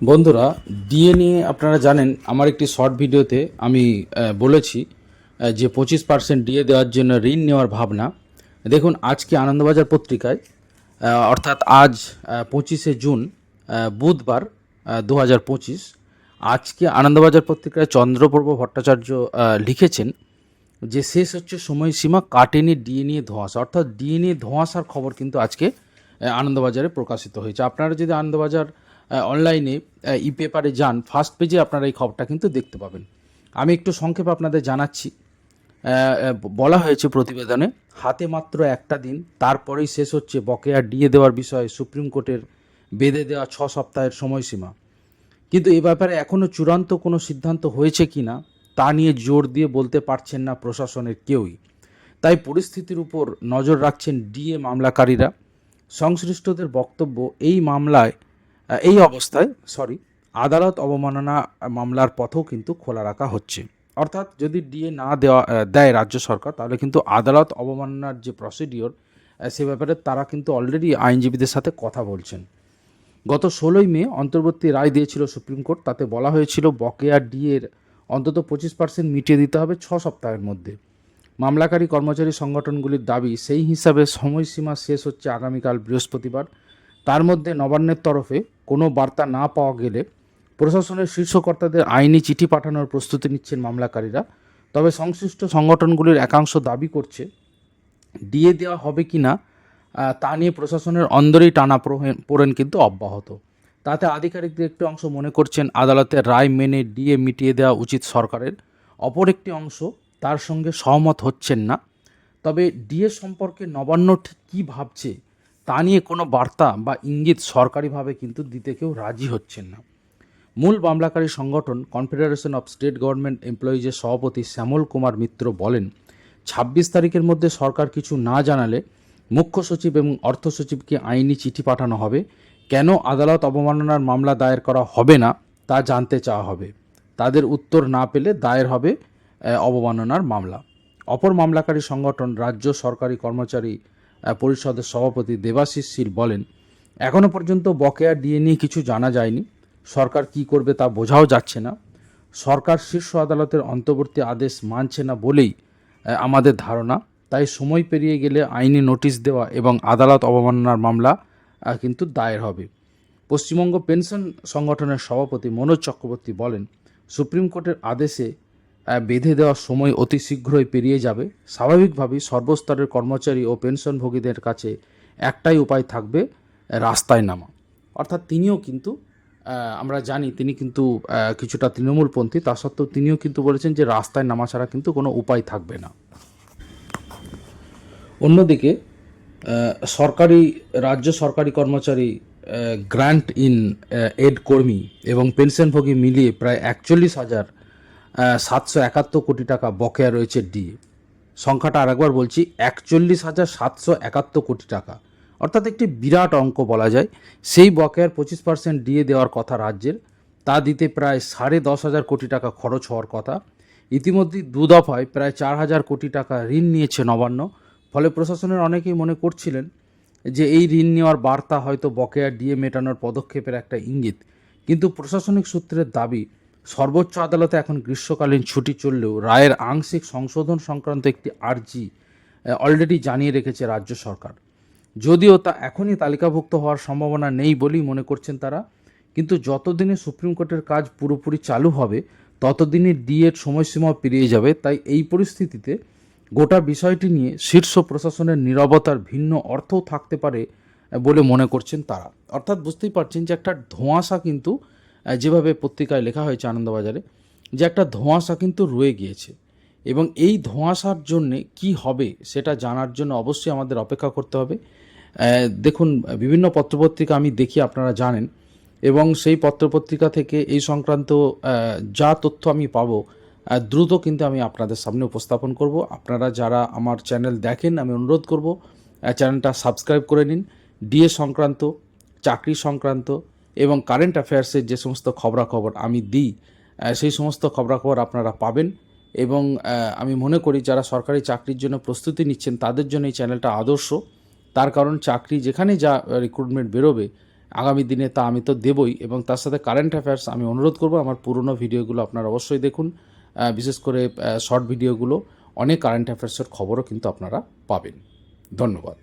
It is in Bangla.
বন্ধুরা ডিএ নিয়ে আপনারা জানেন, আমার একটি শর্ট ভিডিওতে আমি বলেছি যে পঁচিশ পার্সেন্ট ডিএ দেওয়ার জন্য ঋণ নেওয়ার ভাবনা। দেখুন, আজকে আনন্দবাজার পত্রিকায় অর্থাৎ আজ পঁচিশে জুন বুধবার দু হাজার পঁচিশ, আজকে আনন্দবাজার পত্রিকায় চন্দ্রপ্রভ ভট্টাচার্য লিখেছেন যে শেষ হচ্ছে সময়সীমা, কাটেনি ডিএ নিয়ে ধোঁয়াশা। অর্থাৎ ডিএ নিয়ে ধোঁয়াশার খবর কিন্তু আজকে আনন্দবাজারে প্রকাশিত হয়েছে। আপনারা যদি আনন্দবাজার অনলাইনে ই পেপারে যান ফার্স্ট পেজে আপনারা এই খবরটা কিন্তু দেখতে পাবেন। আমি একটু সংক্ষেপে আপনাদের জানাচ্ছি। বলা হয়েছে প্রতিবেদনে, হাতে মাত্র একটা দিন, তারপরেই শেষ হচ্ছে বকেয়া ডিএ দেওয়ার বিষয়ে সুপ্রিম কোর্টের বেঁধে দেওয়া ছ সপ্তাহের সময়সীমা। কিন্তু এ ব্যাপারে এখনও চূড়ান্ত কোনো সিদ্ধান্ত হয়েছে কি না, তা নিয়ে জোর দিয়ে বলতে পারছেন না প্রশাসনের কেউই। তাই পরিস্থিতির উপর নজর রাখছেন ডিএ মামলাকারীরা। সংশ্লিষ্টদের বক্তব্য, এই মামলায় এই অবস্থায় সরি আদালত অবমাননা মামলার পথও কিন্তু খোলা রাখা হচ্ছে। অর্থাৎ যদি ডিএ না দেওয়া দেয় রাজ্য সরকার, তাহলে কিন্তু আদালত অবমাননার যে প্রসিডিওর সে ব্যাপারে তারা কিন্তু অলরেডি আইনজীবীদের সাথে কথা বলছেন। গত ষোলোই মে অন্তর্বর্তী রায় দিয়েছিল সুপ্রিম কোর্ট, তাতে বলা হয়েছিল বকেয়া ডিএর অন্তত পঁচিশ পার্সেন্ট মিটিয়ে দিতে হবে ছ সপ্তাহের মধ্যে। মামলাকারী কর্মচারী সংগঠনগুলির দাবি সেই হিসাবে সময়সীমা শেষ হচ্ছে আগামীকাল বৃহস্পতিবার। তার মধ্যে নবান্নের তরফে কোনো বার্তা না পাওয়া গেলে প্রশাসনের শীর্ষকর্তাদের আইনি চিঠি পাঠানোর প্রস্তুতি নিচ্ছেন মামলাকারীরা। তবে সংশ্লিষ্ট সংগঠনগুলির একাংশ দাবি করছে ডিএ দেওয়া হবে কি না তা নিয়ে প্রশাসনের অন্দরেই টানা পোড়েন কিন্তু অব্যাহত। তাতে আধিকারিকদের একটি অংশ মনে করছেন, আদালতের রায় মেনে ডিএ মিটিয়ে দেওয়া উচিত সরকারের। অপর একটি অংশ তার সঙ্গে সহমত হচ্ছেন না। তবে ডিএ সম্পর্কে নবান্ন ঠিক কী ভাবছে তা নিয়ে কোনো বার্তা বা ইঙ্গিত সরকারিভাবে কিন্তু দিতে কেউ রাজি হচ্ছেন না। মূল মামলাকারী সংগঠন কনফেডারেশন অফ স্টেট গভর্নমেন্ট এমপ্লয়িজের সভাপতি শ্যামল কুমার মিত্র বলেন, ছাব্বিশ তারিখের মধ্যে সরকার কিছু না জানালে মুখ্য সচিব এবং অর্থ সচিবকে আইনি চিঠি পাঠানো হবে। কেন আদালত অবমাননার মামলা দায়ের করা হবে না তা জানতে চাওয়া হবে। তাদের উত্তর না পেলে দায়ের হবে অবমাননার মামলা। অপর মামলাকারী সংগঠন রাজ্য সরকারি কর্মচারী পরিষদের সভাপতি দেবাশিস শীল বলেন এখনও পর্যন্ত বকেয়া ডিএ নিয়ে কিছু জানা যায়নি। সরকার কি করবে তা বোঝাও যাচ্ছে না। সরকার শীর্ষ আদালতের অন্তর্বর্তী আদেশ মানছে না বলেই আমাদের ধারণা। তাই সময় পেরিয়ে গেলে আইনি নোটিশ দেওয়া এবং আদালত অবমাননার মামলা কিন্তু দায়ের হবে। পশ্চিমবঙ্গ পেনশন সংগঠনের সভাপতি মনোজ চক্রবর্তী বলেন, সুপ্রিম কোর্টের আদেশে বেঁধে দেওয়ার সময় অতি শীঘ্রই পেরিয়ে যাবে। স্বাভাবিকভাবেই সর্বস্তরের কর্মচারী ও পেনশনভোগীদের কাছে একটাই উপায় থাকবে, রাস্তায় নামা। অর্থাৎ তিনিও কিন্তু আমরা জানি তিনি কিন্তু কিছুটা তৃণমূলপন্থী, তা সত্ত্বেও তিনিও কিন্তু বলেছেন যে রাস্তায় নামা ছাড়া কিন্তু কোনো উপায় থাকবে না। অন্যদিকে সরকারি, রাজ্য সরকারি কর্মচারী গ্র্যান্ট ইন এড কর্মী এবং পেনশনভোগী মিলিয়ে প্রায় একচল্লিশ হাজার সাতশো একাত্তর কোটি টাকা বকেয়া রয়েছে ডিএ সংখ্যাটা আরেকবার বলছি, একচল্লিশ হাজার সাতশো একাত্তর কোটি টাকা। অর্থাৎ একটি বিরাট অঙ্ক বলা যায়। সেই বকেয়ার পঁচিশ পার্সেন্ট ডিএ দেওয়ার কথা রাজ্যের। তা দিতে প্রায় সাড়ে দশ হাজার কোটি টাকা খরচ হওয়ার কথা। ইতিমধ্যেই দু দফায় প্রায় চার হাজার কোটি টাকা ঋণ নিয়েছে নবান্ন। ফলে প্রশাসনের অনেকেই মনে করছিলেন যে এই ঋণ নেওয়ার বার্তা হয়তো বকেয়া ডিএ মেটানোর পদক্ষেপের একটা ইঙ্গিত। কিন্তু প্রশাসনিক সূত্রের দাবি সর্বোচ্চ আদালতে এখন গ্রীষ্মকালীন ছুটি চললেও রায়ের আংশিক সংশোধন সংক্রান্ত একটি আর্জি অলরেডি জানিয়ে রেখেছে রাজ্য সরকার। যদিও তা এখনই তালিকাভুক্ত হওয়ার সম্ভাবনা নেই বলেই মনে করছেন তারা, কিন্তু যতদিনে সুপ্রিম কোর্টের কাজ পুরোপুরি চালু হবে, ততদিনে ডিএর সময়সীমাও পেরিয়ে যাবে। তাই এই পরিস্থিতিতে গোটা বিষয়টি নিয়ে শীর্ষ প্রশাসনের নিরবতার ভিন্ন অর্থও থাকতে পারে বলে মনে করছেন তারা। অর্থাৎ বুঝতেই পারছেন যে একটা ধোঁয়াশা কিন্তু যেভাবে পত্রিকায় লেখা হয়েছে আনন্দবাজারে, যে একটা ধোঁয়াশা কিন্তু রয়ে গিয়েছে। এবং এই ধোঁয়াশার জন্যে কি হবে সেটা জানার জন্য অবশ্যই আমাদের অপেক্ষা করতে হবে। দেখুন, বিভিন্ন পত্রপত্রিকা আমি দেখি, আপনারা জানেন। এবং সেই পত্রপত্রিকা থেকে এই সংক্রান্ত যা তথ্য আমি পাবো দ্রুত কিন্তু আমি আপনাদের সামনে উপস্থাপন করব। আপনারা যারা আমার চ্যানেল দেখেন, আমি অনুরোধ করব চ্যানেলটা সাবস্ক্রাইব করে নিন। ডিএ সংক্রান্ত, চাকরি সংক্রান্ত এবং কারেন্ট অ্যাফেয়ার্সের যে সমস্ত খবরাখবর আমি দিই সেই সমস্ত খবরাখবর আপনারা পাবেন এবং আমি মনে করি যারা সরকারি চাকরির জন্য প্রস্তুতি নিচ্ছেন তাদের জন্য এই চ্যানেলটা আদর্শ। তার কারণ চাকরি যেখানে যা রিক্রুটমেন্ট বেরোবে, আগামী দিনে তা আমি তো দেবই এবং তার সাথে কারেন্ট অ্যাফেয়ার্স আমি অনুরোধ করব, আমার পুরনো ভিডিওগুলো আপনারা অবশ্যই দেখুন বিশেষ করে শর্ট ভিডিওগুলো, অনেক কারেন্ট অ্যাফেয়ার্সের খবরও কিন্তু আপনারা পাবেন। ধন্যবাদ।